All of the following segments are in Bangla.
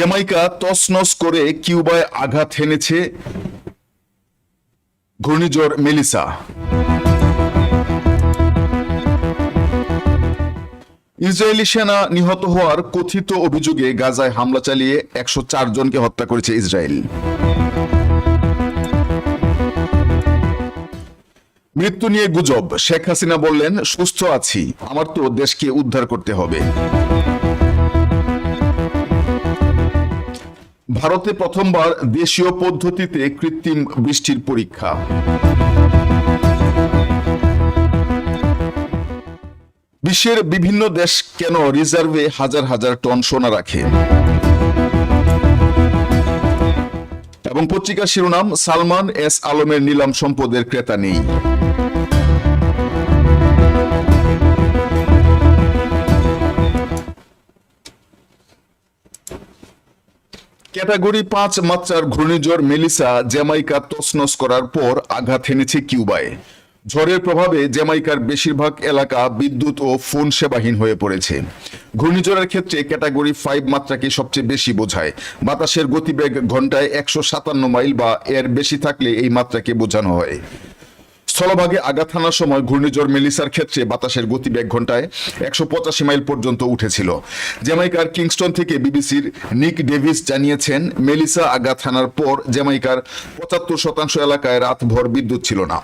জ্যামাইকা তসনস করে কিউবায় আঘাত হেনেছে ঘূর্ণিঝড় মেলিসা। ইসরায়েলি সেনা নিহত হওয়ার কথিত অভিযোগে গাজায় হামলা চালিয়ে একশো চার জনকে হত্যা করেছে ইসরায়েল। মৃত্যু নিয়ে গুজব। শেখ হাসিনা বললেন, সুস্থ আছি। আমার তো দেশকে উদ্ধার করতে হবে। ভারতে প্রথমবার দেশীয় পদ্ধতিতে কৃত্রিম বৃষ্টির পরীক্ষা। বিশ্বের বিভিন্ন দেশ কেন রিজার্ভে হাজার হাজার টন সোনা রাখে? এবং পত্রিকার শিরোনাম, সালমান এস আলমের নিলাম সম্পদের ক্রেতা নেই। ক্যাটাগরি পাঁচ মাত্রার ঘূর্ণিঝড় মেলিসা জ্যামাইকা তছনছ করার পর আঘাত হেনেছে কিউবায়। ঝড়ের প্রভাবে জ্যামাইকার বেশিরভাগ এলাকা বিদ্যুৎ ও ফোন সেবাহীন হয়ে পড়েছে। ঘূর্ণিঝড়ের ক্ষেত্রে ক্যাটাগরি ফাইভ মাত্রাকে সবচেয়ে বেশি বোঝায়। বাতাসের গতিবেগ ঘন্টায় একশো সাতান্ন মাইল বা এর বেশি থাকলে এই মাত্রাকে বোঝানো হয়। স্থলভাগে আঘাত হানার সময় ঘূর্ণিঝড় মেলিসার ক্ষেত্রে বাতাসের গতিবেগ ঘন্টায় একশো পঁচাশি মাইল পর্যন্ত উঠেছিল। জ্যামাইকার কিংস্টন থেকে বিবিসির নিক ডেভিস জানিয়েছেন, মেলিসা আঘাত হানার পর জ্যামাইকার পঁচাত্তর শতাংশ এলাকায় রাতভর বিদ্যুৎ ছিল না।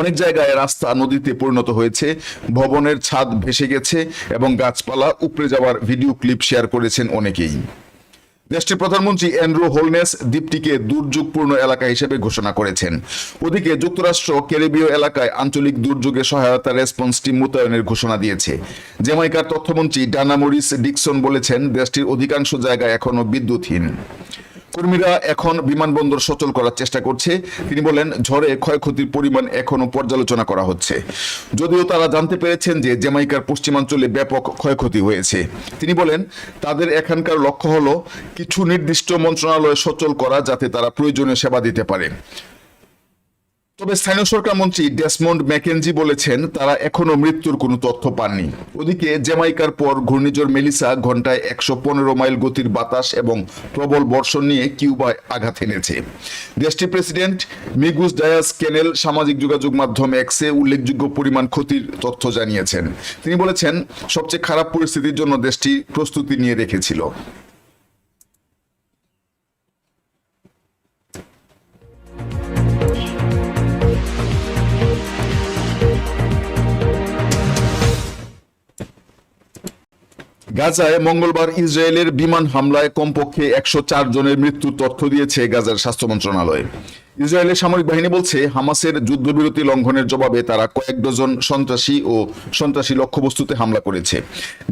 অনেক জায়গায় রাস্তা নদীতে পরিণত হয়েছে, ভবনের ছাদ ভেসে গেছে এবং গাছপালা উপড়ে যাওয়ার ভিডিও ক্লিপ শেয়ার করেছেন অনেকেই। দেশটির প্রধানমন্ত্রী অ্যান্ড্রু হোলনেস দ্বীপটিকে দুর্যোগপূর্ণ এলাকা হিসেবে ঘোষণা করেছেন। ওদিকে যুক্তরাষ্ট্র ক্যারিবীয় এলাকায় আঞ্চলিক দুর্যোগে সহায়তা রেসপন্স টিম মোতায়েনের ঘোষণা দিয়েছে। জ্যামাইকার তথ্যমন্ত্রী ডানা মরিস ডিকসন বলেছেন, দেশটির অধিকাংশ জায়গা এখনও বিদ্যুৎহীন। কর্মীরা এখন বিমানবন্দর সচল করার চেষ্টা করছে। তিনি বলেন, ঝড়ে ক্ষয়ক্ষতির পরিমাণ এখনও পর্যালোচনা করা হচ্ছে। যদিও তারা জানতে পেরেছেন যে জ্যামাইকার পশ্চিমাঞ্চলে ব্যাপক ক্ষয়ক্ষতি হয়েছে। তিনি বলেন, তাদের এখানকার লক্ষ্য হলো কিছু নির্দিষ্ট মন্ত্রণালয় সচল করা যাতে তারা প্রয়োজনীয় সেবা দিতে পারে। তবে স্থানীয় সরকার মন্ত্রী ডেসমন্ড ম্যাকেনজি বলেছেন, তারা এখনও মৃত্যুর কোনো তথ্য পাননি। ওদিকে জ্যামাইকার পর ঘূর্ণিঝড় মেলিসা ঘন্টায় একশো পনেরো মাইল গতির বাতাস এবং প্রবল বর্ষণ নিয়ে কিউবায় আঘাত এনেছে। দেশটির প্রেসিডেন্ট মিগুস ডায়াস কেনেল সামাজিক যোগাযোগ মাধ্যম এক্সে উল্লেখযোগ্য পরিমাণ ক্ষতির তথ্য জানিয়েছেন। তিনি বলেছেন, সবচেয়ে খারাপ পরিস্থিতির জন্য দেশটি প্রস্তুতি নিয়ে রেখেছিল। গাজায় মঙ্গলবার ইসরায়েলের বিমান হামলায় কমপক্ষে একশো চার জনের মৃত্যুর তথ্য দিয়েছে গাজার স্বাস্থ্য মন্ত্রণালয়। ইসরায়েলের সামরিক বাহিনী বলছে, হামাসের যুদ্ধবিরতি লঙ্ঘনের জবাবে তারা কয়েক ডজন সন্ত্রাসী ও সন্ত্রাসী লক্ষ্যবস্তুতে হামলা করেছে।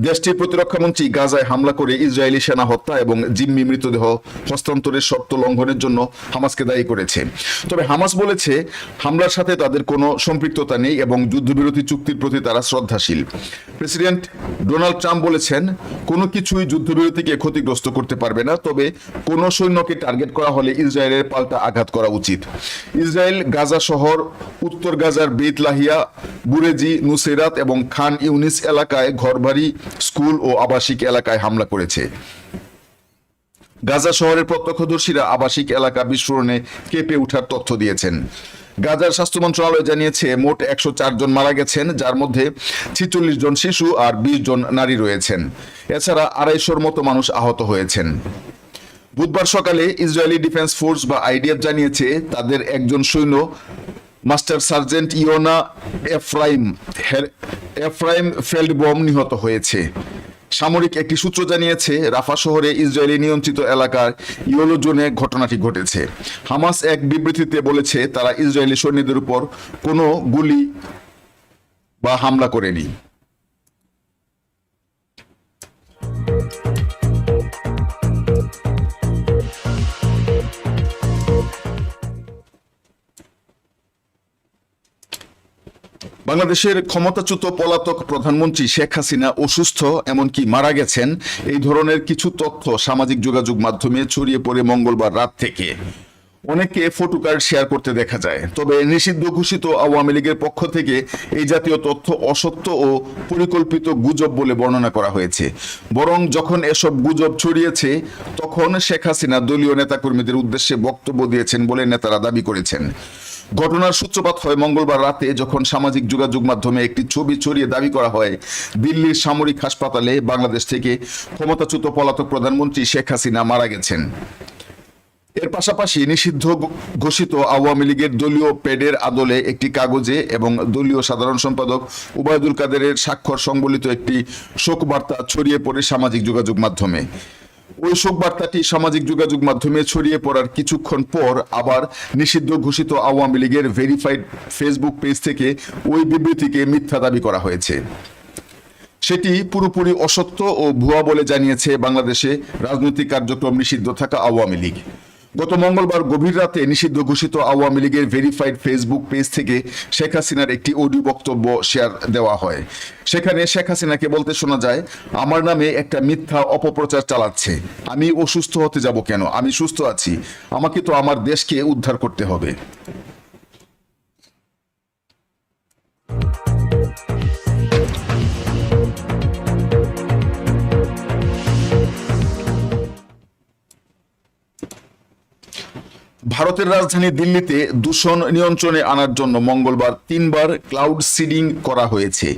দেশটির প্রতিরক্ষা মন্ত্রী গাজায় হামলা করে ইসরায়েলি সেনা হত্যা এবং জিম্মি মৃতদেহ হস্তান্তরের শর্ত লঙ্ঘনের জন্য হামাসকে দায়ী করেছে। তবে হামাস বলেছে, হামলার সাথে তাদের কোনো সম্পৃক্ততা নেই এবং যুদ্ধবিরতি চুক্তির প্রতি তারা শ্রদ্ধাশীল। প্রেসিডেন্ট ডোনাল্ড ট্রাম্প বলেছেন, কোনো কিছুই যুদ্ধবিরতিকে ক্ষতিগ্রস্ত করতে পারবে না, তবে কোনো সৈন্যকে টার্গেট করা হলে ইসরায়েলের পাল্টা আঘাত করা উচিত। ইসরায়েল গাজা শহর, উত্তর গাজার বেত লাহিয়া, বুরেজি, নুসেরাত এবং খান ইউনিস এলাকায় ঘরবাড়ি, স্কুল ও আবাসিক এলাকায় হামলা করেছে। গাজা শহরের প্রত্যক্ষদর্শীরা আবাসিক এলাকা বিস্ফোরণে কেঁপে ওঠার তথ্য দিয়েছেন। গাজার স্বাস্থ্য মন্ত্রণালয় জানিয়েছে, মোট একশো জন মারা গেছেন, যার মধ্যে ছিচল্লিশ জন শিশু আর বিশ জন নারী রয়েছেন। এছাড়া আড়াইশোর মতো মানুষ আহত হয়েছেন। বুধবার সকালে ইসরায়েলি ডিফেন্স ফোর্স বা আইডিএফ জানিয়েছে, তাদের একজন সৈন্য, master sergeant Yona Ephraim Ephraim Feldbaum নিহত হয়েছে। সামরিক একটি সূত্র জানিয়েছে, রাফা শহরে ইসরায়েলি নিয়ন্ত্রিত এলাকার ইয়োলো জোনে ঘটনাটি ঘটেছে। হামাস এক বিবৃতিতে বলেছে, তারা ইসরায়েলি সৈন্যদের উপর কোনো গুলি বা হামলা করেনি। বাংলাদেশের ক্ষমতাচ্যুত পলাতক প্রধানমন্ত্রী শেখ হাসিনা অসুস্থ, এমনকি মারা গেছেন। এই ধরনের কিছু তথ্য সামাজিক যোগাযোগ মাধ্যমে ছড়িয়ে পড়ে মঙ্গলবার রাত থেকে। অনেকে ফটো কার্ড শেয়ার করতে দেখা যায়। তবে নিষিদ্ধ ঘোষিত আওয়ামী লীগের পক্ষ থেকে এই জাতীয় তথ্য অসত্য ও পরিকল্পিত গুজব বলে বর্ণনা করা হয়েছে। বরং যখন এসব গুজব ছড়িয়েছে, তখন শেখ হাসিনা দলীয় নেতাকর্মীদের উদ্দেশ্যে বক্তব্য দিয়েছেন বলে নেতারা দাবি করেছেন। ঘটনার সূত্রপাত হয় মঙ্গলবার রাতে যখন সামাজিক যোগাযোগ মাধ্যমে একটি ছবি ছড়িয়ে দাবি করা হয়, দিল্লির সামরিক হাসপাতালে বাংলাদেশ থেকে ক্ষমতাচ্যুত পলাতক প্রধানমন্ত্রী শেখ হাসিনা মারা গেছেন। এর পাশাপাশি নিষিদ্ধ ঘোষিত আওয়ামী লীগের দলীয় পেডের আদলে একটি কাগজে এবং দলীয় সাধারণ সম্পাদক উবায়দুল কাদেরের স্বাক্ষর সংবলিত একটি শোক বার্তা ছড়িয়ে পড়ে সামাজিক যোগাযোগ মাধ্যমে। ওই শোক বার্তাটি সামাজিক যোগাযোগ মাধ্যমে ছড়িয়ে পড়ার কিছুক্ষণ পর আবার নিষিদ্ধ ঘোষিত আওয়ামী লীগের ভেরিফাইড ফেসবুক পেজ থেকে ওই বিবৃতিকে মিথ্যা দাবি করা হয়েছে। সেটি পুরোপুরি অসত্য ও ভুয়া বলে জানিয়েছে বাংলাদেশে রাজনৈতিক কার্যক্রম নিষিদ্ধ থাকা আওয়ামী লীগ। গত মঙ্গলবার গভীর রাতে নিষিদ্ধ ঘোষিত আওয়ামী লীগের ভেরিফাইড ফেসবুক পেজ থেকে শেখ হাসিনার একটি অডিও বক্তব্য শেয়ার দেওয়া হয়। সেখানে শেখ হাসিনাকে বলতে শোনা যায়, আমার নামে একটা মিথ্যা অপপ্রচার চালাচ্ছে। আমি অসুস্থ হতে যাব কেন? আমি সুস্থ আছি। আমাকে তো আমার দেশকে উদ্ধার করতে হবে। ভারতের রাজধানী দিল্লিতে দূষণ নিয়ন্ত্রণে আনার জন্য মঙ্গলবার তিনবার ক্লাউড সিডিং করা হয়েছে।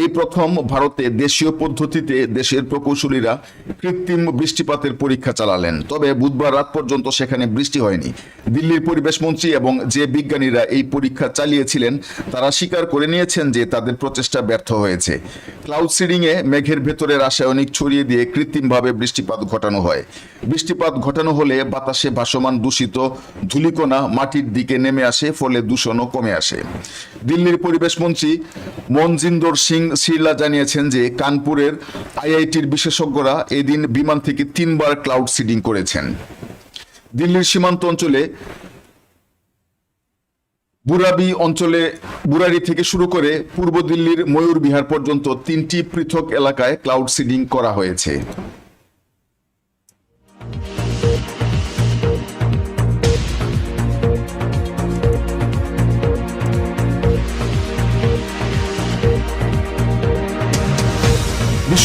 এই প্রথম ভারতে দেশীয় পদ্ধতিতে দেশের প্রকৌশলীরা কৃত্রিম বৃষ্টিপাতের পরীক্ষা চালালেন। তবে বুধবার রাত পর্যন্ত সেখানে বৃষ্টি হয়নি। দিল্লির পরিবেশ মন্ত্রী এবং যে বিজ্ঞানীরা এই পরীক্ষা চালিয়েছিলেন, তারা স্বীকার করে নিয়েছেন যে তাদের প্রচেষ্টা ব্যর্থ হয়েছে। ক্লাউড সিডিং এ মেঘের ভেতরে রাসায়নিক ছড়িয়ে দিয়ে কৃত্রিমভাবে বৃষ্টিপাত ঘটানো হয়। বৃষ্টিপাত ঘটানো হলে বাতাসে ভাসমান দূষিত ধূলিকণা মাটির দিকে নেমে আসে, ফলে দূষণও কমে আসে। দিল্লির পরিবেশ মন্ত্রী মনজিন্দর সিং সিরলা জানিয়েছেন যে, কানপুরের আইআইটির বিশেষজ্ঞরা এদিন বিমান থেকে তিনবার ক্লাউড সিডিং করেছেন। দিল্লির সীমান্ত অঞ্চলে বুরাবি অঞ্চলে, বুরারি থেকে শুরু করে পূর্ব দিল্লির ময়ূর বিহার পর্যন্ত তিনটি পৃথক এলাকায় ক্লাউড সিডিং করা হয়েছে।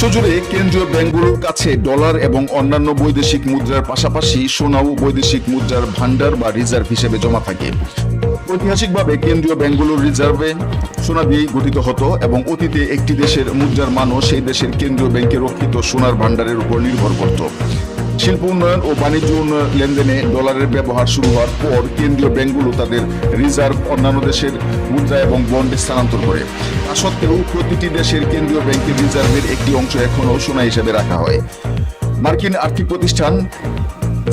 বিশ্বজুড়ে কেন্দ্রীয় ব্যাংকগুলোর কাছে ডলার এবং অন্যান্য বৈদেশিক মুদ্রার পাশাপাশি সোনাও বৈদেশিক মুদ্রার ভান্ডার বা রিজার্ভ হিসেবে জমা থাকে। ঐতিহাসিকভাবে কেন্দ্রীয় ব্যাংকগুলোর রিজার্ভে সোনা দিয়েই গঠিত হতো এবং অতীতে একটি দেশের মুদ্রার মানও সেই দেশের কেন্দ্রীয় ব্যাংকে রক্ষিত সোনার ভান্ডারের উপর নির্ভর করত। শিল্প উন্নয়ন ও বাণিজ্য উন্নয়ন লেনদেনে ডলারের ব্যবহার শুরু হওয়ার পর কেন্দ্রীয় ব্যাংকগুলো তাদের রিজার্ভ অন্যান্য দেশের মুদ্রা এবং বন্ডে স্থানান্তর করে। তা সত্ত্বেও প্রতিটি দেশের কেন্দ্রীয় ব্যাংকের রিজার্ভের একটি অংশ এখনও সোনা হিসেবে রাখা হয়। মার্কিন আর্থিক প্রতিষ্ঠান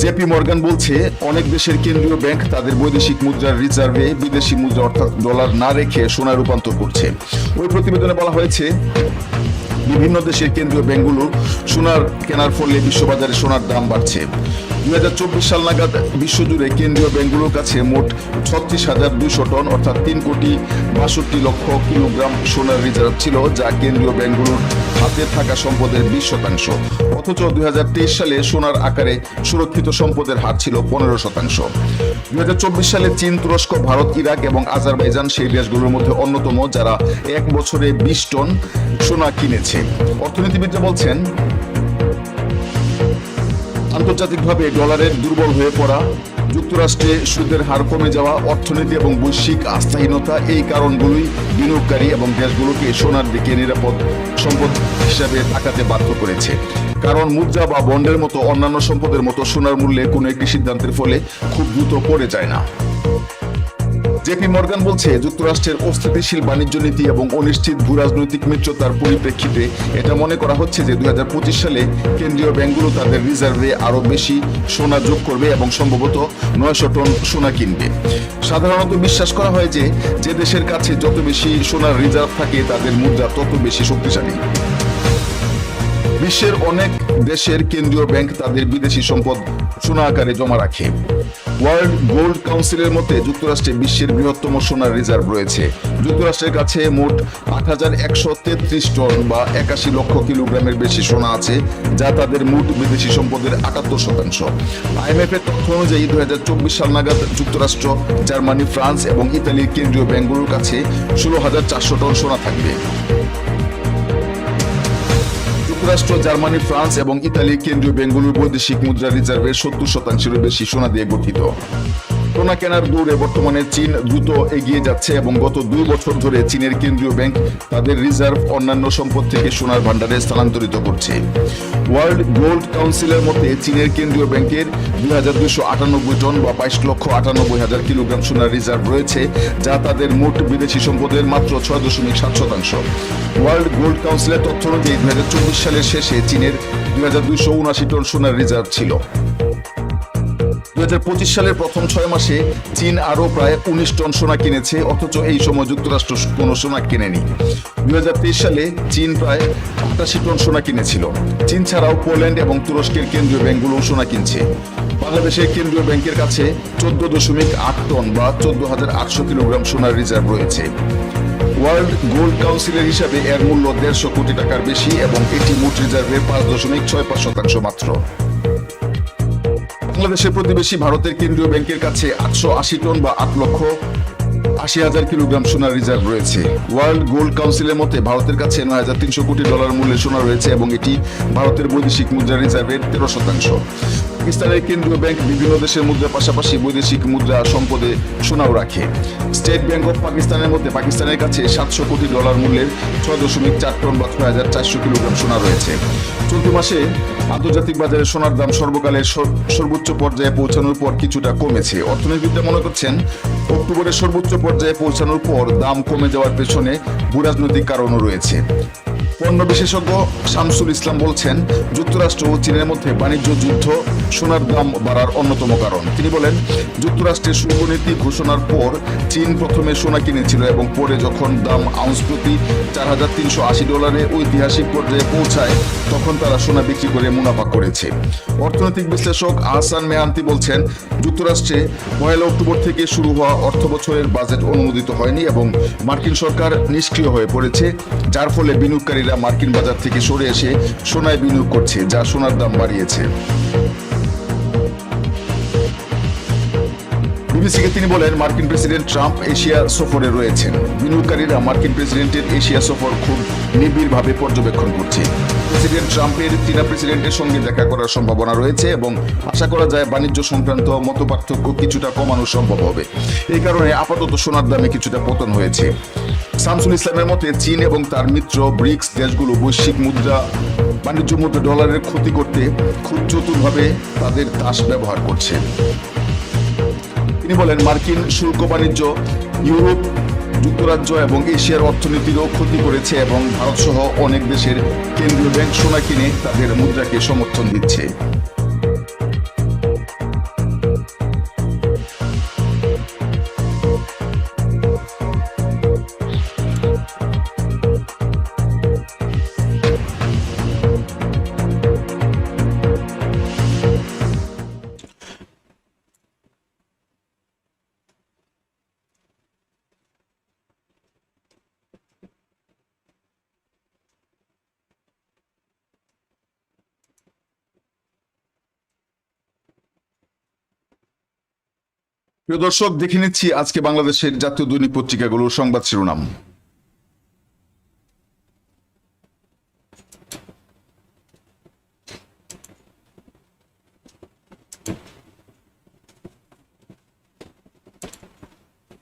জেপি মর্গান বলছে, অনেক দেশের কেন্দ্রীয় ব্যাংক তাদের বৈদেশিক মুদ্রার রিজার্ভে বিদেশি মুদ্রা অর্থাৎ ডলার না রেখে সোনা রূপান্তর করছে। ওই প্রতিবেদনে বলা হয়েছে বিভিন্ন দেশের কেন্দ্রীয় ব্যাংকগুলো সোনার কেনার ফলে বিশ্ববাজারে সোনার দাম বাড়ছে। দুই হাজার চব্বিশ সাল নাগাদ বিশ্বজুড়ে কেন্দ্রীয় ব্যাংকগুলোর কাছে মোট ছত্রিশ হাজার দুইশো টন অর্থাৎ তিন কোটি বাষট্টি লক্ষ কিলোগ্রাম সোনার রিজার্ভ ছিল, যা কেন্দ্রীয় ব্যাংকগুলোর হাতে থাকা সম্পদের বিশ শতাংশ। অথচ দুই হাজার তেইশ সালে সোনার আকারে সুরক্ষিত সম্পদের হার ছিল পনেরো শতাংশ। দুই হাজার চব্বিশ সালে চীন, তুরস্ক, ভারত, ইরাক এবং আজারবাইজান সেই দেশগুলোর মধ্যে অন্যতম যারা এক বছরে বিশ টন সোনা কিনেছে। অর্থনীতিবিদরা বলছেন, আন্তর্জাতিকভাবে ডলারের দুর্বল হয়ে পড়া যুক্তরাষ্ট্রে সুদের হার কমে যাওয়া, অর্থনীতি এবং বৈশ্বিক আস্থাহীনতা এই কারণগুলোই বিনিয়োগকারী এবং দেশগুলোকে সোনার দিকে নিরাপদ সম্পদ হিসাবে তাকাতে বাধ্য করেছে। কারণ মুদ্রা বা বন্ডের মতো অন্যান্য সম্পদের মতো সোনার মূল্যে কোনো একটি সিদ্ধান্তের ফলে খুব দ্রুত পড়ে যায় না। জেপি মর্গান বলছে, যুক্তরাষ্ট্রের অস্থিতিশীল বাণিজ্য নীতি এবং অনিশ্চিত ভূ রাজনৈতিক মিত্রতার পরিপ্রেক্ষিতে এটা মনে করা হচ্ছে যে দু হাজার পঁচিশ সালে কেন্দ্রীয় ব্যাংকগুলো তাদের রিজার্ভে আরও বেশি সোনা যোগ করবে এবং সম্ভবত নয়শো টন সোনা কিনবে। সাধারণত বিশ্বাস করা হয় যে যে দেশের কাছে যত বেশি সোনার রিজার্ভ থাকে, তাদের মুদ্রা তত বেশি শক্তিশালী। বিশ্বের অনেক দেশের কেন্দ্রীয় ব্যাংক তাদের বিদেশি সম্পদ সোনা আকারে জমা রাখে। ওয়ার্ল্ড গোল্ড কাউন্সিলের মতে যুক্তরাষ্ট্রে বিশ্বের বৃহত্তম সোনার রিজার্ভ রয়েছে। যুক্তরাষ্ট্রের কাছে মোট আট হাজার একশো তেত্রিশ টন বা একাশি লক্ষ কিলোগ্রামের বেশি সোনা আছে, যা তাদের মোট বিদেশি সম্পদের আটাত্তর শতাংশ। আইএমএফ এর তথ্য অনুযায়ী দুই হাজার চব্বিশ সাল নাগাদ যুক্তরাষ্ট্র, জার্মানি, ফ্রান্স এবং ইতালির কেন্দ্রীয় ব্যাংকগুলোর কাছে ষোলো হাজার চারশো টন সোনা থাকবে। যুক্তরাষ্ট্র, জার্মানি, ফ্রান্স এবং ইতালি কেন্দ্রীয় ব্যাংকগুলোর বৈদেশিক মুদ্রা রিজার্ভের সত্তর শতাংশেরও বেশি সোনা দিয়ে গঠিত। সোনা কেনার দৌড়ে বর্তমানে চীন দ্রুত এগিয়ে যাচ্ছে এবং গত দুই বছর ধরে চীনের কেন্দ্রীয় ব্যাংক তাদের রিজার্ভ অন্যান্য সম্পদ থেকে সোনার ভান্ডারে স্থানান্তরিত করছে। ওয়ার্ল্ড গোল্ড কাউন্সিলের মতে চীনের কেন্দ্রীয় ব্যাংকের দুই হাজার আটানব্বই টন বা বাইশ লক্ষ আটানব্বই হাজার কিলোগ্রাম সোনার রিজার্ভ রয়েছে, যা তাদের মোট বিদেশি সম্পদের মাত্র ছয় দশমিক সাত শতাংশ। ওয়ার্ল্ড গোল্ড কাউন্সিলের তথ্য অনুযায়ী দুই হাজার চব্বিশ সালের শেষে চীনের দুই হাজার দুইশো উনআশি টন সোনার রিজার্ভ ছিল। দুই হাজার পঁচিশ সালের প্রথম ছয় মাসে চীন আরও প্রায় উনিশ টন সোনা কিনেছে, অথচ এই সময় যুক্তরাষ্ট্র কোনো সোনা কিনেনি। তেইশ সালে চীন প্রায় আটাশি টন সোনা কিনেছিল। চীন ছাড়াও পোল্যান্ড এবং তুরস্কের কেন্দ্রীয় ব্যাংকগুলো সোনা কিনছে। বাংলাদেশের কেন্দ্রীয় ব্যাংকের কাছে চোদ্দ দশমিক আট টন বা চোদ্দ হাজার আটশো কিলোগ্রাম সোনার রিজার্ভ রয়েছে। ওয়ার্ল্ড গোল্ড কাউন্সিলের হিসাবে এর মূল্য দেড়শো কোটি টাকার বেশি এবং এটি মোট রিজার্ভের পাঁচ দশমিক ছয় পাঁচ শতাংশ মাত্র। বাংলাদেশের প্রতিবেশী ভারতের কেন্দ্রীয় ব্যাংকের কাছে আটশো আশি টন বা আট লক্ষ আশি হাজার কিলোগ্রাম সোনার রিজার্ভ রয়েছে। ওয়ার্ল্ড গোল্ড কাউন্সিলের মতে ভারতের কাছে নয় হাজার তিনশো কোটি ডলার মূল্যের সোনা রয়েছে এবং এটি ভারতের বৈদেশিক মুদ্রা রিজার্ভের তেরো শতাংশ। পাকিস্তানের কেন্দ্রীয় ব্যাংক বিভিন্ন দেশের মুদ্রার পাশাপাশি বৈদেশিক মুদ্রা সম্পদে সোনাও রাখে। স্টেট ব্যাংক অফ পাকিস্তানের মধ্যে পাকিস্তানের কাছে সাতশো কোটি ডলার মূল্যের ছয় দশমিক চার টন বা ছয় হাজার চারশো কিলোগ্রাম সোনা রয়েছে। চলতি মাসে আন্তর্জাতিক বাজারে সোনার দাম সর্বকালের সর- সর্বোচ্চ পর্যায়ে পৌঁছানোর পর কিছুটা কমেছে। অর্থনীতিবিদরা মনে করছেন, অক্টোবরের সর্বোচ্চ পর্যায়ে পৌঁছানোর পর দাম কমে যাওয়ার পেছনে ভূরাজনৈতিক কারণও রয়েছে। পণ্য বিশেষজ্ঞ শামসুল ইসলাম বলছেন, যুক্তরাষ্ট্র ও চীনের মধ্যে বাণিজ্য যুদ্ধ সোনার দাম বাড়ার অন্যতম কারণ। তিনি বলেন, যুক্তরাষ্ট্রের শুল্ক ঘোষণার পর চীন প্রথমে সোনা কিনেছিল এবং পরে যখন দাম আউন্স প্রতি চার হাজার তিনশো আশি ডলারে ঐতিহাসিক পর্যায়ে পৌঁছায়, তখন তারা সোনা বিক্রি করে মুনাফা করেছে। অর্থনৈতিক বিশ্লেষক আহসান মেয়ান্তি বলছেন, যুক্তরাষ্ট্রে পয়লা অক্টোবর থেকে শুরু হওয়া অর্থ বছরের বাজেট অনুমোদিত হয়নি এবং মার্কিন সরকার নিষ্ক্রিয় হয়ে পড়েছে, যার ফলে বিনিয়োগকারীরা মার্কিন বাজার থেকে সরে এসে সোনায় বিনিয়োগ করছে যা সোনার দাম বাড়িয়েছে। বিবিসিকে তিনি বলেন, মার্কিন প্রেসিডেন্ট ট্রাম্প এশিয়া সফরে রয়েছেন। বিনিয়োগকারীরা মার্কিন প্রেসিডেন্টের এশিয়া সফর খুব নিবিড়ভাবে পর্যবেক্ষণ করছে। প্রেসিডেন্ট ট্রাম্পের চীনা প্রেসিডেন্টের সঙ্গে দেখা করার সম্ভাবনা রয়েছে এবং আশা করা যায় বাণিজ্য সংক্রান্ত মতপার্থক্য কিছুটা কমানো সম্ভব হবে। এই কারণে আপাতত সোনার দামে কিছুটা পতন হয়েছে। শামসুল ইসলামের মতে, চীন এবং তার মিত্র ব্রিক্স দেশগুলো বৈশ্বিক মুদ্রা, বাণিজ্য মুদ্রা ডলারের ক্ষতি করতে খুব চতুরভাবে তাদের তাস ব্যবহার করছে। তিনি বলেন, মার্কিন শুল্ক বাণিজ্য ইউরোপ, যুক্তরাজ্য এবং এশিয়ার অর্থনীতিরও ক্ষতি করেছে এবং ভারতসহ অনেক দেশের কেন্দ্রীয় ব্যাংক সোনা কিনে তাদের মুদ্রাকে সমর্থন দিচ্ছে। প্রিয় দর্শক, দেখে নিচ্ছি আজকে বাংলাদেশের জাতীয় দৈনিক পত্রিকাগুলোর সংবাদ শিরোনাম।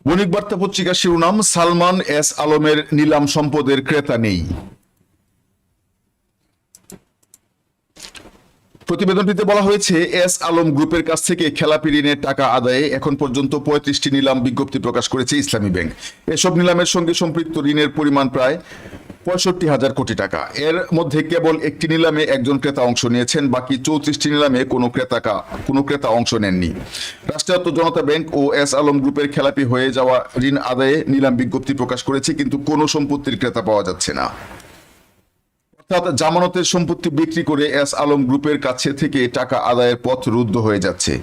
বণিক বার্তা পত্রিকার শিরোনাম, সালমান এস আলমের নিলাম সম্পদের ক্রেতা নেই। প্রতিবেদনটিতে বলা হয়েছে, এস আলম গ্রুপের কাছ থেকে খেলাপি ঋণের টাকা আদায়ে এখন পর্যন্ত পঁয়ত্রিশটি নিলাম বিজ্ঞপ্তি প্রকাশ করেছে ইসলামী ব্যাংক। এসব নিলামের সঙ্গে সম্পৃক্ত ঋণের পরিমাণ প্রায় পঁয়ষট্টি হাজার কোটি টাকা। এর মধ্যে কেবল একটি নিলামে একজন ক্রেতা অংশ নিয়েছেন, বাকি চৌত্রিশটি নিলামে কোনো ক্রেতাকা কোনো ক্রেতা অংশ নেননি। রাষ্ট্রায়ত্ত জনতা ব্যাংক ও এস আলম গ্রুপের খেলাপি হয়ে যাওয়া ঋণ আদায়ে নিলাম বিজ্ঞপ্তি প্রকাশ করেছে, কিন্তু কোনো সম্পত্তির ক্রেতা পাওয়া যাচ্ছে না। অর্থাৎ জামানতের সম্পত্তি বিক্রি করে এস আলম গ্রুপের কাছে থেকে টাকা আদায়ের পথ রুদ্ধ হয়ে যাচ্ছে।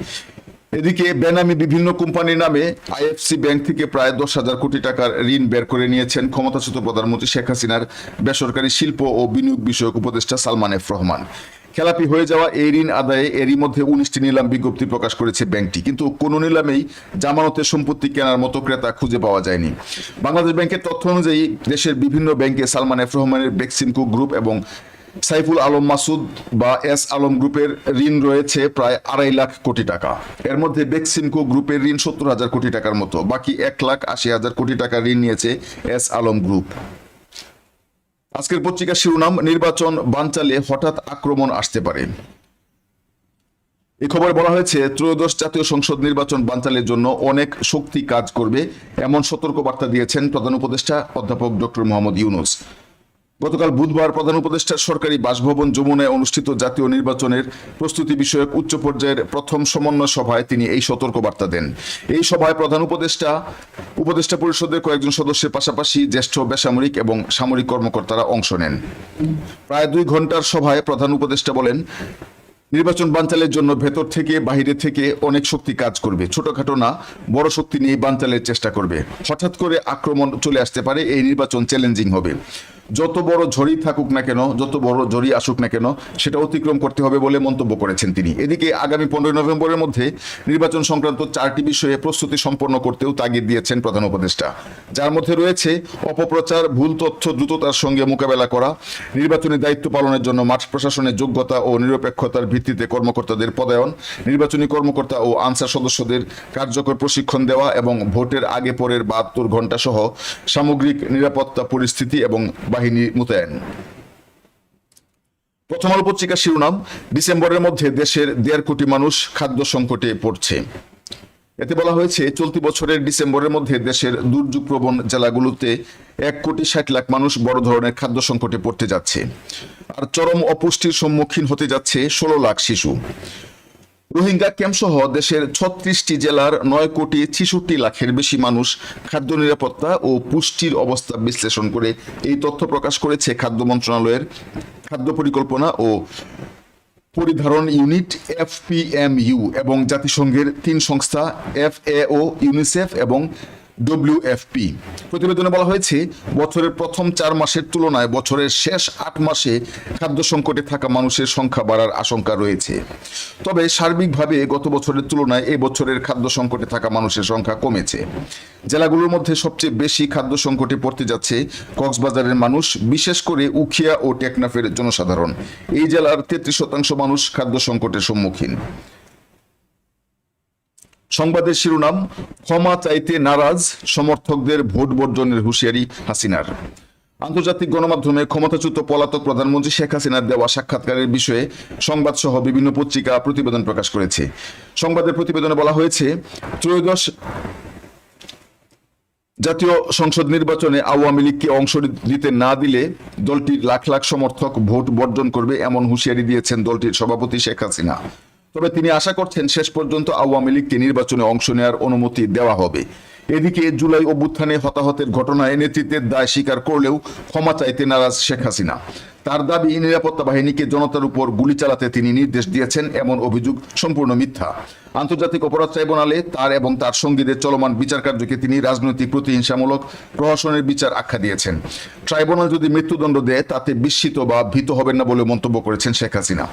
এদিকে বেনামি বিভিন্ন কোম্পানির নামে আইএফসি ব্যাংক থেকে প্রায় দশ হাজার কোটি টাকার ঋণ বের করে নিয়েছেন ক্ষমতাচ্যুত প্রধানমন্ত্রী শেখ হাসিনার বেসরকারি শিল্প ও বিনিয়োগ বিষয়ক উপদেষ্টা সালমান এফ রহমান। খেলাপি হয়ে যাওয়া এই ঋণ আদায়ে এরই মধ্যে উনিশটি নিলাম বিজ্ঞপ্তি প্রকাশ করেছে ব্যাংকটি। কিন্তু কোনো নিলামেই জামানতের সম্পত্তি কেনার মতো ক্রেতা খুঁজে পাওয়া যায়নি। বাংলাদেশ ব্যাংকের তথ্য অনুযায়ী দেশের বিভিন্ন ব্যাংকে সালমান এফ রহমানের বেক্সিমকো গ্রুপ এবং সাইফুল আলম মাসুদ বা এস আলম গ্রুপের ঋণ রয়েছে প্রায় আড়াই লাখ কোটি টাকা। এর মধ্যে বেক্সিমকো গ্রুপের ঋণ সত্তর হাজার কোটি টাকার মতো। বাকি এক লাখ আশি হাজার কোটি টাকা ঋণ নিয়েছে এস আলম গ্রুপ। আজকের পত্রিকার শিরোনাম, নির্বাচন বানচালে হঠাৎ আক্রমণ আসতে পারে। এই খবরে বলা হয়েছে, ত্রয়োদশ জাতীয় সংসদ নির্বাচন বানচালের জন্য অনেক শক্তি কাজ করবে, এমন সতর্কবার্তা দিয়েছেন প্রধান উপদেষ্টা অধ্যাপক ডক্টর মোহাম্মদ ইউনুস। গতকাল বুধবার প্রধান উপদেষ্টার সরকারি বাসভবন যমুনায় অনুষ্ঠিত জাতীয় নির্বাচনের প্রস্তুতি বিষয়ক উচ্চ পর্যায়ের প্রথম সমন্বয় সভায় তিনি এই সতর্কবার্তা দেন। এই সভায় প্রধান উপদেষ্টা উপদেষ্টা পরিষদের কয়েকজন সদস্যের পাশাপাশি জ্যেষ্ঠ বেসামরিক এবং সামরিক কর্মকর্তারা অংশ নেন। প্রায় দুই ঘণ্টার সভায় প্রধান উপদেষ্টা বলেন, নির্বাচন বানচালের জন্য ভেতর থেকে বাহিরে থেকে অনেক শক্তি কাজ করবে। ছোটখাটো না, বড় শক্তি নিয়ে বানচালের চেষ্টা করবে। হঠাৎ করে আক্রমণ চলে আসতে পারে, এই নির্বাচন চ্যালেঞ্জিং হবে। যত বড় ঝড়ি থাকুক না কেন, যত বড় ঝড়ি আসুক না কেন, সেটা অতিক্রম করতে হবে বলে মন্তব্য করেছেন তিনি। এদিকে আগামী পনেরোই নভেম্বরের মধ্যে নির্বাচন সংক্রান্ত চারটি বিষয়ে প্রস্তুতি সম্পন্ন করতেও তাগিদ দিয়েছেন প্রধান উপদেষ্টা। যার মধ্যে রয়েছে অপপ্রচার, ভুল তথ্য, দ্রুততার সঙ্গে মোকাবেলা করা, নির্বাচনী দায়িত্ব পালনের জন্য মাঠ প্রশাসনের যোগ্যতা ও নিরপেক্ষতার ভিত্তিতে কর্মকর্তাদের পদায়ন, নির্বাচনী কর্মকর্তা ও আনসার সদস্যদের কার্যকর প্রশিক্ষণ দেওয়া এবং ভোটের আগে পরের বাহাত্তর ঘণ্টা সহ সামগ্রিক নিরাপত্তা পরিস্থিতি এবং বাহিনী মোতায়েন। প্রথম আলো পত্রিকার শিরোনাম, ডিসেম্বরের মধ্যে দেশের দেড় কোটি মানুষ খাদ্য সংকটে পড়ছে। এতে বলা হয়েছে, চলতি বছরের ডিসেম্বরের মধ্যে দেশের দুর্যোগ প্রবণ জেলাগুলোতে এক কোটি ষাট লাখ মানুষ বড় ধরনের খাদ্য সংকটে পড়তে যাচ্ছে। আর চরম অপুষ্টির সম্মুখীন হতে যাচ্ছে ষোলো লাখ শিশু। রোহিঙ্গা ক্যাম্পসহ দেশের ছত্রিশটি জেলার নয় কোটি ছিষট্টি লাখের বেশি মানুষ খাদ্য নিরাপত্তা ও পুষ্টির অবস্থা বিশ্লেষণ করে এই তথ্য প্রকাশ করেছে খাদ্য মন্ত্রণালয়ের খাদ্য পরিকল্পনা ও পরিধারণ ইউনিট এফপিএমইউ এবং জাতিসংঘের তিন সংস্থা এফএও, ইউনিসেফ এবং ডব্লিউএফপি প্রতিবেদনে বলা হয়েছে, বছরের প্রথম চার মাসের তুলনায় বছরের শেষ আট মাসে খাদ্য সংকটে থাকা মানুষের সংখ্যা বাড়ার আশঙ্কা রয়েছে। তবে সার্বিকভাবে গত বছরের তুলনায় এই বছরের খাদ্য সংকটে থাকা মানুষের সংখ্যা কমেছে। জেলাগুলোর মধ্যে সবচেয়ে বেশি খাদ্য সংকটে পড়তে যাচ্ছে কক্সবাজারের মানুষ, বিশেষ করে উখিয়া ও টেকনাফের জনসাধারণ। এই জেলার তেত্রিশ শতাংশ মানুষ খাদ্য সংকটের সম্মুখীন। সংবাদের শিরোনাম ক্ষমা চাইতে নারাজ সমর্থকদের ভোট বর্জনের হুঁশিয়ারি হাসিনার। আন্তর্জাতিক গণমাধ্যমে ক্ষমতাচ্যুত পলাতক প্রধানমন্ত্রী শেখ হাসিনার দেওয়া সাক্ষাৎকারের বিষয়ে সংবাদ সহ বিভিন্ন পত্রিকা প্রতিবেদন প্রকাশ করেছে। সংবাদের প্রতিবেদনে বলা হয়েছে, ত্রয়োদশ জাতীয় সংসদ নির্বাচনে আওয়ামী লীগকে অংশ দিতে না দিলে দলটির লাখ লাখ সমর্থক ভোট বর্জন করবে এমন হুঁশিয়ারি দিয়েছেন দলটির সভাপতি শেখ হাসিনা। তবে তিনি আশা করছেন শেষ পর্যন্ত আওয়ামী লীগকে নির্বাচনে অংশ নেওয়ার অনুমতি দেওয়া হবে। এদিকে জুলাই অভ্যুত্থানে হতাহতের ঘটনায় নেতৃত্বের দায় স্বীকার করলেও ক্ষমা চাইতে নারাজ শেখ হাসিনা। তার দাবি নিরাপত্তা বাহিনীকে জনতার উপর গুলি চালাতে তিনি নির্দেশ দিয়েছেন এমন অভিযোগ সম্পূর্ণ মিথ্যা। আন্তর্জাতিক অপরাধ ট্রাইব্যুনালে তার এবং তার সঙ্গীদের চলমান বিচার কার্যকে তিনি রাজনৈতিক প্রতিহিংসামূলক প্রহসনের বিচার আখ্যা দিয়েছেন। ট্রাইব্যুনাল যদি মৃত্যুদণ্ড দেয়, তাতে বিস্মিত বা ভীত হবেন না বলে মন্তব্য করেছেন শেখ হাসিনা।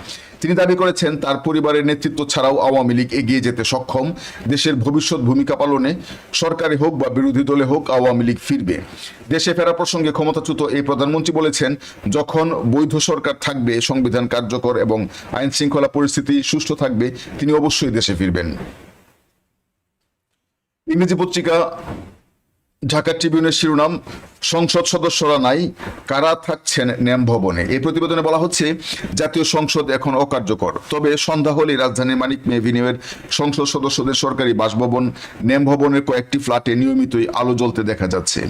তিনি দাবি করেছেন, তার পরিবারের নেতৃত্ব ছাড়াও আওয়ামী লীগ এগিয়ে যেতে সক্ষম। দেশের ভবিষ্যৎ ভূমিকা পালনে সরকারে হোক বা বিরোধী দলে হোক আওয়ামী লীগ ফিরবে। দেশে ফেরা প্রসঙ্গে ক্ষমতাচ্যুত এই প্রধানমন্ত্রী বলেছেন, যখন বৈধ সরকার থাকবে, সংবিধান কার্যকর এবং আইন শৃঙ্খলা পরিস্থিতি সুষ্ঠু থাকবে, তিনি অবশ্যই দেশে ফিরবেন। ইংরেজি পত্রিকা, ঢাকা ট্রিবিউনের শিরোনাম, সংসদ সদস্যরা নাই, কারা থাকছেন ন্যাম ভবনে? এই প্রতিবেদনে বলা হচ্ছে, জাতীয় সংসদ এখন অকার্যকর। তবে সন্ধ্যা হলে রাজধানীর মানিক মেভিনিউয়ের সংসদ সদস্যদের সরকারি বাসভবন, ন্যাম ভবনের কয়েকটি ফ্ল্যাটে নিয়মিতই আলো জ্বলতে দেখা যাচ্ছে।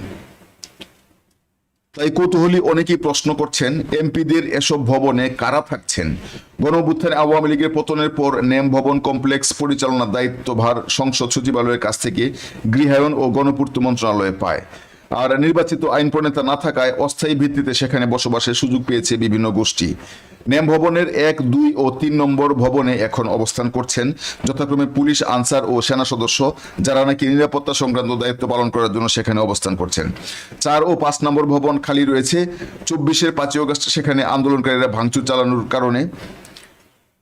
তাই কৌতূহলী অনেকেই প্রশ্ন করছেন, এমপিদের এসব ভবনে কারা থাকছেন? গণঅভ্যুত্থানে আওয়ামী লীগের পতনের পর নেম ভবন কমপ্লেক্স পরিচালনার দায়িত্বভার সংসদ সচিবালয়ের কাছ থেকে গৃহায়ন ও গণপূর্ত মন্ত্রণালয়ে পায়। আর নির্বাচিত আইন প্রণেতা না থাকায় অস্থায়ী ভিত্তিতে সেখানে বসবাসের সুযোগ পেয়েছে বিভিন্ন গোষ্ঠী। ন্যাম ভবনের এক, দুই ও তিন নম্বর ভবনে এখন অবস্থান করছেন যথাক্রমে পুলিশ, আনসার ও সেনা সদস্য, যারা নাকি নিরাপত্তা সংক্রান্ত দায়িত্ব পালন করার জন্য সেখানে অবস্থান করছেন। চার ও পাঁচ নম্বর ভবন খালি রয়েছে। চব্বিশের পাঁচই অগস্ট সেখানে আন্দোলনকারীরা ভাঙচুর চালানোর কারণে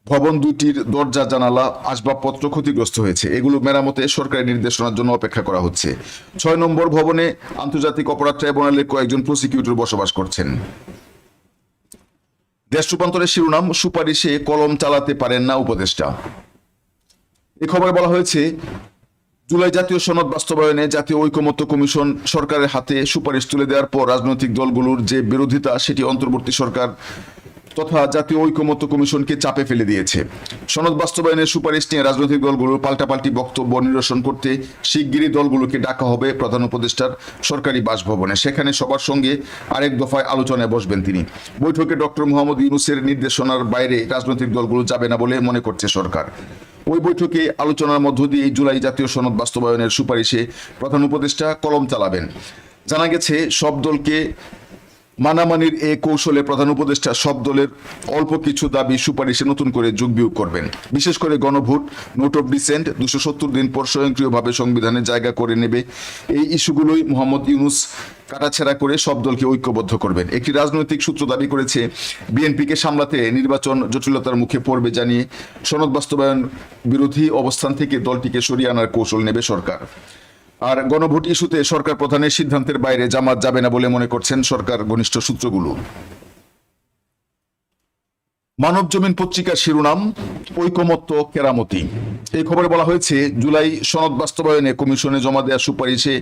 ভবন দুটির দরজা, জানালা, আসবাবপত্র ক্ষতিগ্রস্ত হয়েছে। এগুলো মেরামতে সরকারি নির্দেশনার জন্য অপেক্ষা করা হচ্ছে। ছয় নম্বর ভবনে আন্তর্জাতিক অপরাধ ট্রাইব্যুনালের কয়েকজন প্রসিকিউটর বসবাস করছেন। দেশ রূপান্তরের শিরোনাম, সুপারিশে কলম চালাতে পারেন না উপদেষ্টা। এ খবরে বলা হয়েছে, জুলাই জাতীয় সনদ বাস্তবায়নে জাতীয় ঐকমত্য কমিশন সরকারের হাতে সুপারিশ তুলে দেওয়ার পর রাজনৈতিক দলগুলোর যে বিরোধিতা, সেটি অন্তর্বর্তী সরকার তথা জাতীয় ঐকমত্য কমিশনকে চাপে ফেলে দিয়েছে। সনদ বাস্তবায়নের সুপারিশ নিয়ে রাজনৈতিক দলগুলোর পাল্টাপাল্টি বক্তব্য নিরসন করতে শিগগিরই দলগুলোকে ডাকা হবে প্রধান উপদেষ্টার সরকারি বাসভবনে। সেখানে সবার সঙ্গে আরেক দফায় আলোচনায় বসবেন তিনি। বৈঠকে ডক্টর মোহাম্মদ ইউনুসের নির্দেশনার বাইরে রাজনৈতিক দলগুলো যাবে না বলে মনে করছে সরকার। ওই বৈঠকে আলোচনার মধ্য দিয়ে জুলাই জাতীয় সনদ বাস্তবায়নের সুপারিশে প্রধান উপদেষ্টা কলম চালাবেন। জানা গেছে, সব দলকে মানামানির এ কৌশলে প্রধান উপদেষ্টা সব দলের অল্প কিছু দাবি সুপারিশে নতুন করে যোগ বিয়োগ করবেন। বিশেষ করে গণভোট, নোট অফ ডিসেন্ট, দুশো সত্তর দিন পর স্বয়ংক্রিয়ভাবে সংবিধানে জায়গা করে নেবে। এই ইস্যুগুলোই মোহাম্মদ ইউনুস কাটাছেড়া করে সব দলকে ঐক্যবদ্ধ করবেন। একটি রাজনৈতিক সূত্র দাবি করেছে, বিএনপিকে সামলাতে নির্বাচন জটিলতার মুখে পড়বে জানিয়ে সনদ বাস্তবায়ন বিরোধী অবস্থান থেকে দলটিকে সরিয়ে আনার কৌশল নেবে সরকার। আর গণভোট ইস্যুতে সরকার প্রধানের সিদ্ধান্তের বাইরে জামাত যাবে না বলে মনে করছেন সরকার ঘনিষ্ঠ সূত্রগুলো। মানব জমিন পত্রিকার শিরোনাম, ঐকমত্য, কেরামতি। এই খবরে বলা হয়েছে, জুলাই সনদ বাস্তবায়নে কমিশনে জমা দেওয়ার সুপারিশে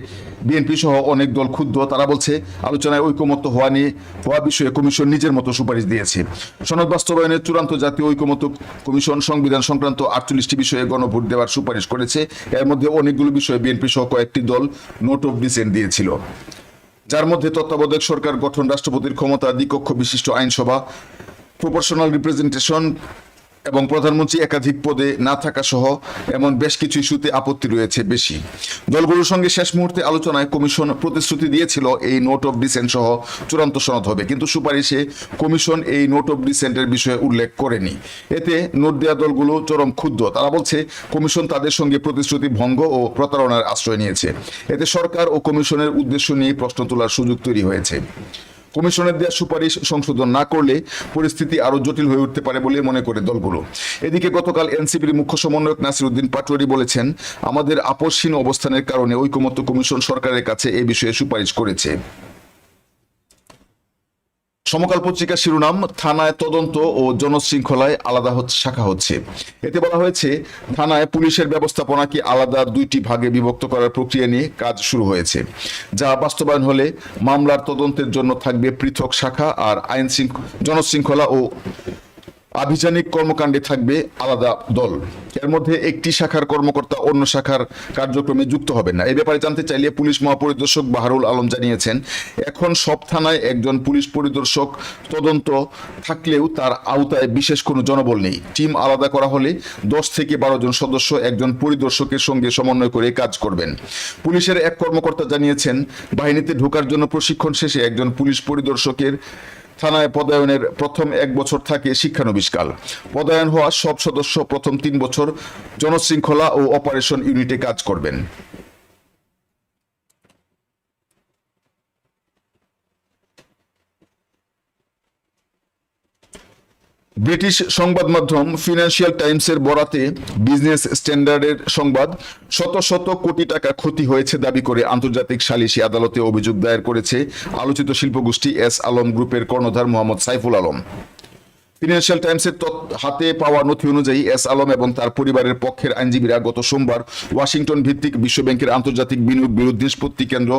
বিএনপি সহ অনেক দল ক্ষুব্ধ। তারা বলছে, আলোচনায় ঐকমত্য হওয়া নিয়ে, হওয়া বিষয়ে কমিশন নিজের মতো সুপারিশ দিয়েছে। সনদ বাস্তবায়নের চূড়ান্ত জাতীয় ঐকমত্য কমিশন সংবিধান সংক্রান্ত আটচল্লিশটি বিষয়ে গণভোট দেওয়ার সুপারিশ করেছে। এর মধ্যে অনেকগুলো বিষয়ে বিএনপি সহ কয়েকটি দল নোট অফ ডিসেন্ট দিয়েছিল। যার মধ্যে তত্ত্বাবধায়ক সরকার, গঠন, রাষ্ট্রপতির ক্ষমতা, দ্বিকক্ষ বিশিষ্ট আইনসভা প্রপোর্শনাল রিপ্রেজেন্টেশন এবং প্রধানমন্ত্রী একাধিক পদে না থাকা সহ এমন বেশ কিছু ইস্যুতে আপত্তি রয়েছে বেশি। দলগুলোর সঙ্গে শেষ মুহূর্তে আলোচনায় কমিশন প্রতিশ্রুতি দিয়েছিল এই নোট অফ ডিসেন্ট সহ চূড়ান্ত সনদ হবে। কিন্তু সুপারিশে কমিশন এই নোট অফ ডিসেন্টের বিষয়ে উল্লেখ করেনি। এতে নোট দেওয়া দলগুলো চরম ক্ষুব্ধ। তারা বলছে, কমিশন তাদের সঙ্গে প্রতিশ্রুতি ভঙ্গ ও প্রতারণার আশ্রয় নিয়েছে। এতে সরকার ও কমিশনের উদ্দেশ্য নিয়ে প্রশ্ন তোলার সুযোগ তৈরি হয়েছে। কমিশনের দেওয়া সুপারিশ সংশোধন না করলে পরিস্থিতি আরও জটিল হয়ে উঠতে পারে বলে মনে করে দলগুলো। এদিকে গতকাল এনসিপির মুখ্য সমন্বয়ক নাসিরুদ্দিন পাটোয়ারি বলেছেন, আমাদের আপসহীন অবস্থানের কারণে ঐকমত্য কমিশন সরকারের কাছে এ বিষয়ে সুপারিশ করেছে। সমকাল পত্রিকার শিরোনাম, থানায় তদন্ত ও জনশৃঙ্খলায় আলাদা শাখা হচ্ছে। এতে বলা হয়েছে, থানায় পুলিশের ব্যবস্থাপনাকে আলাদা দুইটি ভাগে বিভক্ত করার প্রক্রিয়া নিয়ে কাজ শুরু হয়েছে। যা বাস্তবায়ন হলে মামলার তদন্তের জন্য থাকবে পৃথক শাখা আর আইন জনশৃঙ্খলা ও আভিযানিক কর্মকাণ্ডে থাকবে আলাদা দল। এর মধ্যে একটি শাখার কর্মকর্তা অন্য শাখার কার্যক্রমে যুক্ত হবেন না। এই ব্যাপারে জানতে চাইলে পুলিশ মহাপরিদর্শক বাহারুল আলম জানিয়েছেন, এখন সব থানায় একজন পুলিশ পরিদর্শক তদন্ত থাকলেও তার আওতায় বিশেষ কোনো জনবল নেই। টিম আলাদা করা হলে দশ থেকে বারো জন সদস্য একজন পরিদর্শকের সঙ্গে সমন্বয় করে কাজ করবেন। পুলিশের এক কর্মকর্তা জানিয়েছেন, বাহিনীতে ঢোকার জন্য প্রশিক্ষণ শেষে একজন পুলিশ পরিদর্শকের থানায় পদায়নের প্রথম এক বছর থাকে শিক্ষানবিশকাল। পদায়ন হওয়া সব সদস্য প্রথম তিন বছর জনশৃঙ্খলা ও অপারেশন ইউনিটে কাজ করবেন। ব্রিটিশ সংবাদ মাধ্যম ফিনান্সিয়াল টাইমসের বরাতে বিজনেস স্ট্যান্ডার্ডের সংবাদ, শত শত কোটি টাকা ক্ষতি হয়েছে দাবি করে আন্তর্জাতিক সালিসি আদালতে অভিযোগ দায়ের করেছে আলোচিত শিল্পগোষ্ঠী এস আলম গ্রুপের কর্ণধার মোহাম্মদ সাইফুল আলম। ফিনান্সিয়াল টাইমসের হাতে পাওয়া নথি অনুযায়ী এস আলম এবং তার পরিবারের পক্ষের আইনজীবীরা গত সোমবার ওয়াশিংটন ভিত্তিক বিশ্বব্যাংকের আন্তর্জাতিক বিনিয়োগ বিরোধ নিষ্পত্তি কেন্দ্র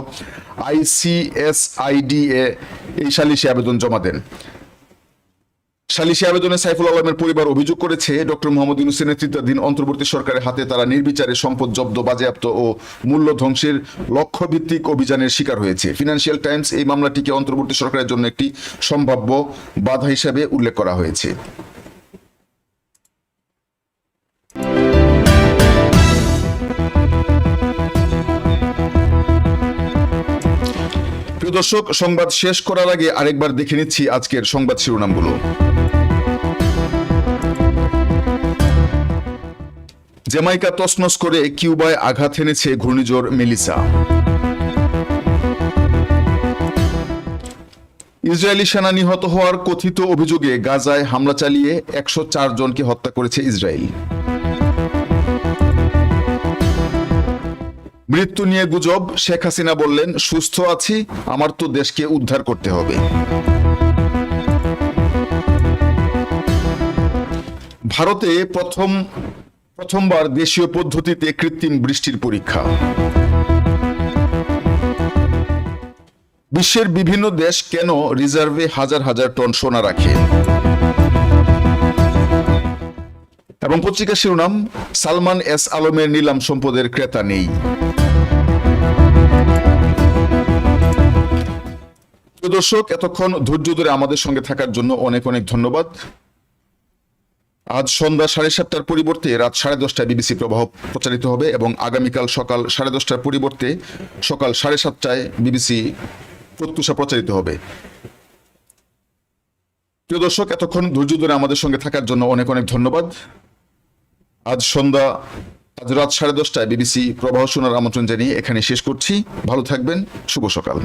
আইসিএসআইডি এ এই সালিসি আবেদন জমা দেন। সালিসি আবেদনে সাইফুল আলমের পরিবার অভিযোগ করেছে, ডক্টর মোহাম্মদ ইউনুসের নেতৃত্বাধীন অন্তর্বর্তী সরকারের হাতে তারা নির্বিচারে সম্পদ জব্দ, বাজেয়াপ্ত ও মূল্য ধ্বংসের লক্ষ্যভিত্তিক অভিযানের শিকার হয়েছে। ফিনান্সিয়াল টাইমস এই মামলাটিকে অন্তর্বর্তী সরকারের জন্য একটি সম্ভাব্য বাধা হিসাবে উল্লেখ করা হয়েছে। প্রিয় দর্শক, সংবাদ শেষ করার আগে আরেকবার দেখে নিচ্ছি আজকের সংবাদ শিরোনামগুলো। জ্যামাইকা তসনস করে কিউবায় আঘাত এনেছে ঘূর্ণিঝড় মেলিসা। ইসরায়েলি সেনা নিহত হওয়ার কথিত অভিযোগে গাজায় হামলা চালিয়ে একশো চার জনকে হত্যা করেছে ইসরায়েল। মৃত্যু নিয়ে গুজব। শেখ হাসিনা বললেন, সুস্থ আছি, আমার তো দেশকে উদ্ধার করতে হবে। ভারতে প্রথম, প্রথমবার দেশীয় পদ্ধতিতে কৃত্রিম বৃষ্টির পরীক্ষা। বিশ্বের বিভিন্ন দেশ কেন রিজার্ভে হাজার হাজার টন সোনা রাখে? এবং পত্রিকা শিরোনাম, সালমান এস আলমের নিলাম সম্পদের ক্রেতা নেই। দর্শক, এতক্ষণ ধৈর্য ধরে আমাদের সঙ্গে থাকার জন্য অনেক অনেক ধন্যবাদ। আজ সন্ধ্যা সাড়ে সাতটার পরিবর্তে, রাত সাড়ে দশটায় বিবিসি প্রবাহ প্রচারিত হবে এবং আগামীকাল সকাল সাড়ে দশটার পরিবর্তে সকাল সাড়ে সাতটায় বিবিসি প্রত্যুষা প্রচারিত হবে। প্রিয় দর্শক, এতক্ষণ ধৈর্য ধরে আমাদের সঙ্গে থাকার জন্য অনেক অনেক ধন্যবাদ। আজ সন্ধ্যা, আজ রাত সাড়ে দশটায় বিবিসি প্রবাহ শোনার আমন্ত্রণ জানিয়ে এখানে শেষ করছি। ভালো থাকবেন, শুভ সকাল।